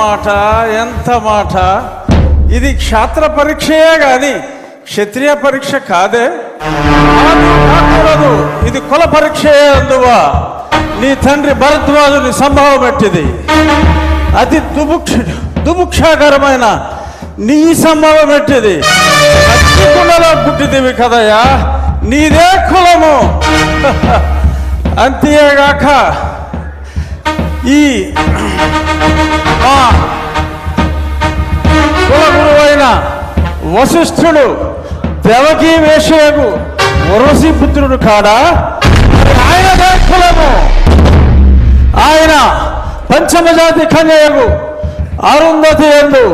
మాట ఎంత మాట? ఇది క్షాత్ర పరీక్షయే గాని క్షత్రియ పరీక్ష కాదే. కాకూడదు. ఇది కుల పరీక్షయే అందువా. నీ తండ్రి భరద్వాజుని సంభవం పెట్టింది అతి దుభుక్ష దుభుక్షాకరమైన నీ సంభవం పెట్టింది కులలో పుట్టిదివి కదయ్యా. నీదే కులము. అంతేగాక ఈ వశిష్ఠుడు దేవకీ వేషయకు వరసి పుత్రుడు కాడా? ఆయన ఆయనదే కులము ఆయన పంచమజాతి కన్యకు అరుంధతి ఎందు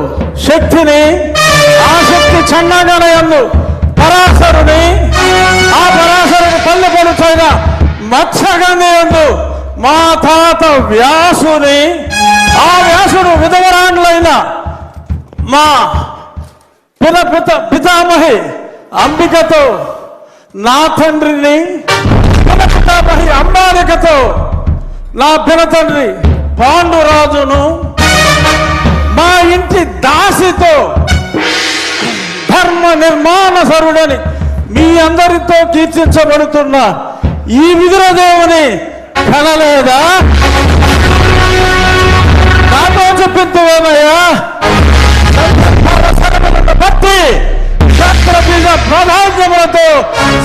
శక్తిని ఆ శక్తి చండాగణ ఎందు పరాశరుని ఆ పరాశరుని పల్లె పలుచైన మత్స్యగంధి ఎందు మా తాత వ్యాసుని ఆ వ్యాసుడు విధవరాండ్లైన మా పిత పిత పితామహి అంబికతో నా తండ్రిని పిత పితామహి అంబాలికతో నా పినతండ్రి పాండురాజును మా ఇంటి దాసితో ధర్మ నిర్మాణ సరుడని మీ అందరితో కీర్తించబడుతున్న ఈ విదురదేవుని కనలేదా? నాతో చెప్పిందేమయ్యా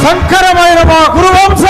సంకరమైన మా గురువంశము ఏనాడో